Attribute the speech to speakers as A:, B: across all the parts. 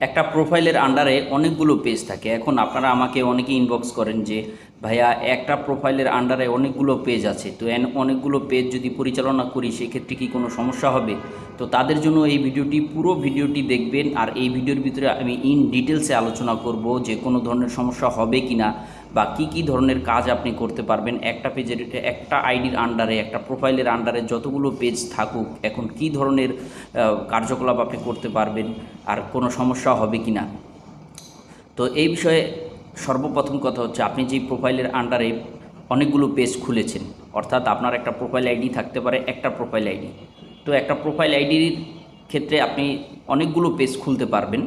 A: একটা প্রোফাইলের আন্ডারে অনেকগুলো পেজ থাকে। এখন আপনারা আমাকে অনেকে ইনবক্স করেন যে, ভাইয়া, একটা প্রোফাইলের আন্ডারে অনেকগুলো পেজ আছে। তো এন অনেকগুলো পেজ যদি পরিচালনা করি, সেক্ষেত্রে কি কোনো সমস্যা হবে? তো তাদের জন্য এই ভিডিওটি, পুরো ভিডিওটি দেখবেন। আর এই ভিডিওর ভিতরে আমি ইন ডিটেলসে আলোচনা করব যে কোনো ধরনের সমস্যা হবে কি না বা কি কি ধরনের কাজ আপনি করতে পারবেন, একটা পেজের, একটা আইডির আন্ডারে, একটা প্রোফাইলের আন্ডারে যতগুলো পেজ থাকুক, এখন কি ধরনের কার্যকলাপ আপনি করতে পারবেন আর কোনো সমস্যা হবে কি না তো এই বিষয়ে সর্বপ্রথম কথা হচ্ছে, আপনি যেই প্রোফাইলের আন্ডারে অনেকগুলো পেজ খুলেছেন, অর্থাৎ আপনার একটা প্রোফাইল আইডি থাকতে পারে, একটা প্রোফাইল আইডি। তো একটা প্রোফাইল আইডির ক্ষেত্রে আপনি অনেকগুলো পেজ খুলতে পারবেন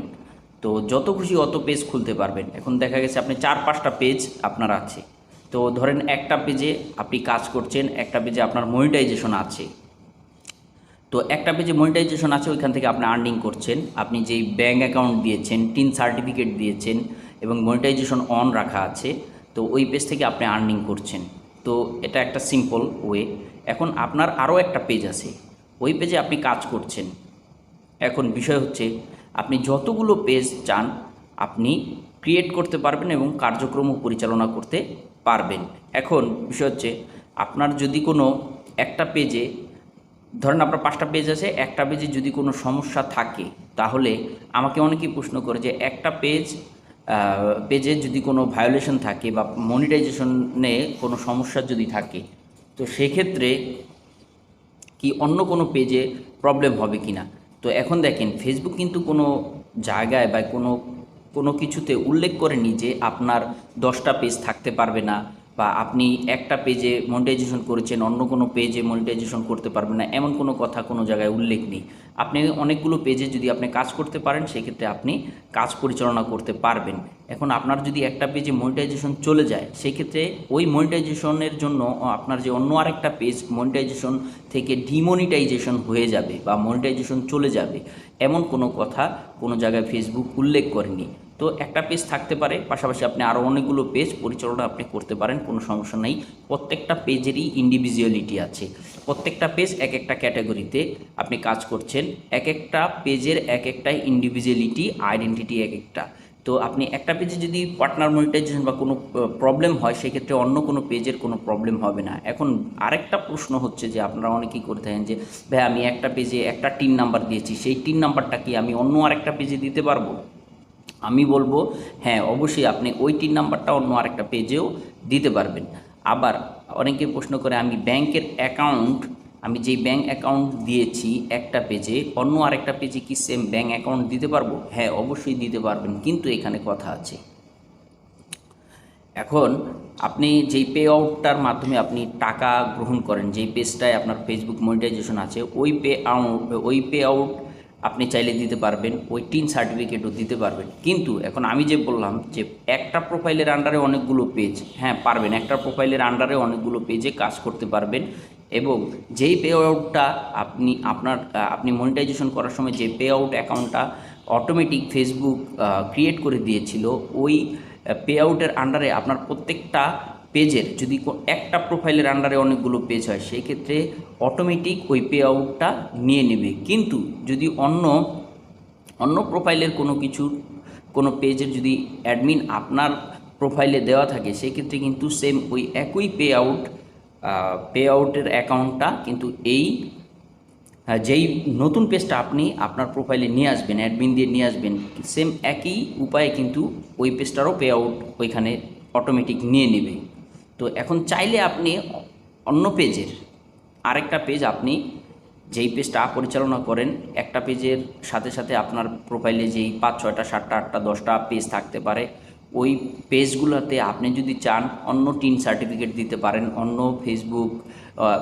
A: তো যত খুশি অত পেজ খুলতে পারবেন। এখন দেখা গেছে আপনি চার, পাঁচটা পেজ আপনার আছে। তো ধরেন একটা পেজে আপনি কাজ করছেন, একটা পেজে আপনার মনিটাইজেশন আছে। তো একটা পেজে মনিটাইজেশন আছে, ওইখান থেকে আপনি আর্নিং করছেন। আপনি যেই ব্যাঙ্ক অ্যাকাউন্ট দিয়েছেন টিন সার্টিফিকেট দিয়েছেন এবং মনিটাইজেশন অন রাখা আছে, তো ওই পেজ থেকে আপনি আর্নিং করছেন। তো এটা একটা সিম্পল ওয়ে এখন আপনার আরও একটা পেজ আছে। ওই পেজে আপনি কাজ করছেন। এখন বিষয় হচ্ছে আপনি যতগুলো পেজ চান, আপনি ক্রিয়েট করতে পারবেন এবং কার্যক্রম পরিচালনা করতে পারবেন। এখন বিষয় হচ্ছে, আপনার যদি কোনো একটা পেজে ধরেন আপনার পাঁচটা পেজ আছে, একটা পেজে যদি কোনো সমস্যা থাকে, তাহলে আমাকে অনেকেই প্রশ্ন করে যে একটা পেজ পেজে যদি কোনো ভায়োলেশন থাকে বা মনিটাইজেশনে কোনো সমস্যা যদি থাকে, তো সেক্ষেত্রে কি অন্য কোনো পেজে প্রবলেম হবে কি না তো এখন দেখেন ফেসবুক কিন্তু কোনো জায়গায় বা কোনো কোনো কিছুতে উল্লেখ করেনি যে আপনার দশটা পেজ থাকতে পারবে না। বা আপনি একটা পেজে মনিটাইজেশন করেছেন, অন্য কোনো পেজে মনিটাইজেশন করতে পারবেন না, এমন কোনো কথা কোনো জায়গায় উল্লেখ নেই। আপনি অনেকগুলো পেজে যদি আপনি কাজ করতে পারেন, সেক্ষেত্রে আপনি কাজ পরিচালনা করতে পারবেন। এখন আপনার যদি একটা পেজে মনিটাইজেশন চলে যায়, সেক্ষেত্রে ওই মনিটাইজেশনের জন্য আপনার যে অন্য আরেকটা পেজ মনিটাইজেশন থেকে ডিমনিটাইজেশন হয়ে যাবে বা মনিটাইজেশন চলে যাবে, এমন কোনো কথা কোনো জায়গায় ফেসবুক উল্লেখ করেনি। তো একটা পেজ থাকতে পারে, পাশাপাশি আপনি আরও অনেকগুলো পেজ পরিচালনা আপনি করতে পারেন, কোনো সমস্যা নেই। প্রত্যেকটা পেজেরই ইন্ডিভিজুয়ালিটি আছে। প্রত্যেকটা পেজ এক একটা ক্যাটাগরিতে আপনি কাজ করছেন, এক একটা পেজের এক একটা ইন্ডিভিজুয়ালিটি আইডেন্টিটি এক একটা। তো আপনি একটা পেজে যদি পার্টনার মনিটাইজেশন বা কোনো প্রবলেম হয়, সেক্ষেত্রে অন্য কোনো পেজের কোনো প্রবলেম হবে না। এখন আরেকটা প্রশ্ন হচ্ছে যে আপনারা অনেকেই করে থাকেন যে, ভাই, আমি একটা পেজে একটা টিন নাম্বার দিয়েছি, সেই টিন নাম্বারটা কি আমি অন্য আরেকটা পেজে দিতে পারব? আমি বলব হ্যাঁ অবশ্যই আপনি ওই টিন নাম্বারটা অন্য আরেকটা পেজেও দিতে পারবেন। আবার অনেকে প্রশ্ন করে, আমি ব্যাংকের অ্যাকাউন্ট, আমি যেই ব্যাংক অ্যাকাউন্ট দিয়েছি একটা পেজে, অন্য আরেকটা পেজে কি সেম ব্যাংক অ্যাকাউন্ট দিতে পারব? হ্যাঁ অবশ্যই দিতে পারবেন, কিন্তু এখানে কথা আছে। এখন আপনি যেই পে আউটটার মাধ্যমে আপনি টাকা গ্রহণ করেন, যেই পেজটায় আপনার ফেসবুক মনিটাইজেশন আছে, ওই পে আউট ওই পে আউট আপনি চাইলে দিতে পারবেন, ওই টিন সার্টিফিকেটও দিতে পারবেন। কিন্তু এখন আমি যে বললাম যে একটা প্রোফাইলের আন্ডারে অনেকগুলো পেজ হ্যাঁ পারবেন। একটা প্রোফাইলের আন্ডারে অনেকগুলো পেজে কাজ করতে পারবেন এবং যেই পে আউটটা আপনি, আপনার আপনি মনিটাইজেশন করার সময় যে পে আউট অ্যাকাউন্টটা অটোমেটিক ফেসবুক ক্রিয়েট করে দিয়েছিল, ওই পে আউটের আন্ডারে আপনার প্রত্যেকটা পেজের যদি একটা প্রোফাইলের আন্ডারে অনেকগুলো পেজ হয়, সেই ক্ষেত্রে অটোমেটিক ওই পে আউটটা নিয়ে নেবে। কিন্তু যদি অন্য অন্য প্রোফাইলের কোনো কিছু, কোনো পেজের যদি অ্যাডমিন আপনার প্রোফাইলে দেওয়া থাকে সেক্ষেত্রে কিন্তু সেম ওই একই পে আউট পে আউটের অ্যাকাউন্টটা কিন্তু এই যেই নতুন পেজটা আপনি আপনার প্রোফাইলে নিয়ে আসবেন অ্যাডমিন দিয়ে নিয়ে আসবেন সেম একই উপায়ে কিন্তু ওই পেজটারও পে আউট ওইখানে অটোমেটিক নিয়ে নেবে। তো এখন চাইলে আপনি অন্য পেজের আরেকটা পেজ আপনি যেই পেজটা পরিচালনা করেন, একটা পেজের সাথে সাথে আপনার প্রোফাইলে যেই পাঁচ, ছয়টা, সাতটা, আটটা, দশটা পেজ থাকতে পারে। ওই পেজগুলোতে আপনি যদি চান অন্য টিন সার্টিফিকেট দিতে পারেন, অন্য ফেসবুক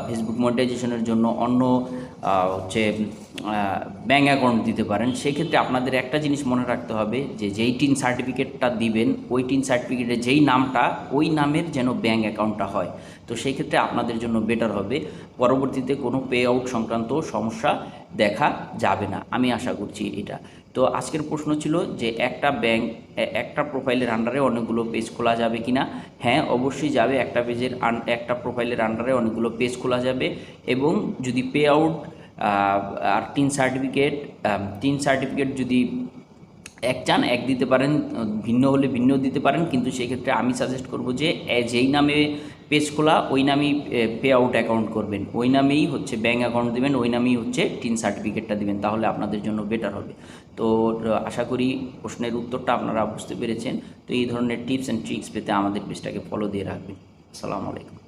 A: ফেসবুক মনিটাইজেশনের জন্য অন্য হচ্ছে ব্যাঙ্ক অ্যাকাউন্ট দিতে পারেন, সেক্ষেত্রে আপনাদের একটা জিনিস মনে রাখতে হবে যে যেই টিন সার্টিফিকেটটা দিবেন, ওই টিন সার্টিফিকেটের যেই নামটা, ওই নামের যেন ব্যাঙ্ক অ্যাকাউন্টটা হয়। তো সেই ক্ষেত্রে আপনাদের জন্য বেটার হবে। পরবর্তীতে কোনো পে আউট সংক্রান্ত সমস্যা দেখা যাবে না। আমি আশা করছি এটা। তো আজকের প্রশ্ন ছিল যে একটা ব্যাংক একটা প্রোফাইলের আন্ডারে অনেকগুলো পেজ খোলা যাবে কি না হ্যাঁ অবশ্যই যাবে। একটা পেজের একটা প্রোফাইলের আন্ডারে অনেকগুলো পেজ খোলা যাবে এবং যদি পে আউট আর টিন সার্টিফিকেট টিন সার্টিফিকেট যদি এক চান, এক দিতে পারেন, ভিন্ন হলে ভিন্ন দিতে পারেন। কিন্তু সেক্ষেত্রে আমি সাজেস্ট করব যে যেই নামে পেজ খোলা, ওই নামেই পে আউট অ্যাকাউন্ট করবেন। ওই নামেই হচ্ছে ব্যাঙ্ক অ্যাকাউন্ট দেবেন, ওই নামেই হচ্ছে টিন সার্টিফিকেটটা দেবেন, তাহলে আপনাদের জন্য বেটার হবে। তো আশা করি প্রশ্নের উত্তরটা আপনারা বুঝতে পেরেছেন। তো এই ধরনের টিপস অ্যান্ড ট্রিক্স পেতে আমাদের পেজটাকে ফলো দিয়ে রাখবেন। আসসালামু আলাইকুম।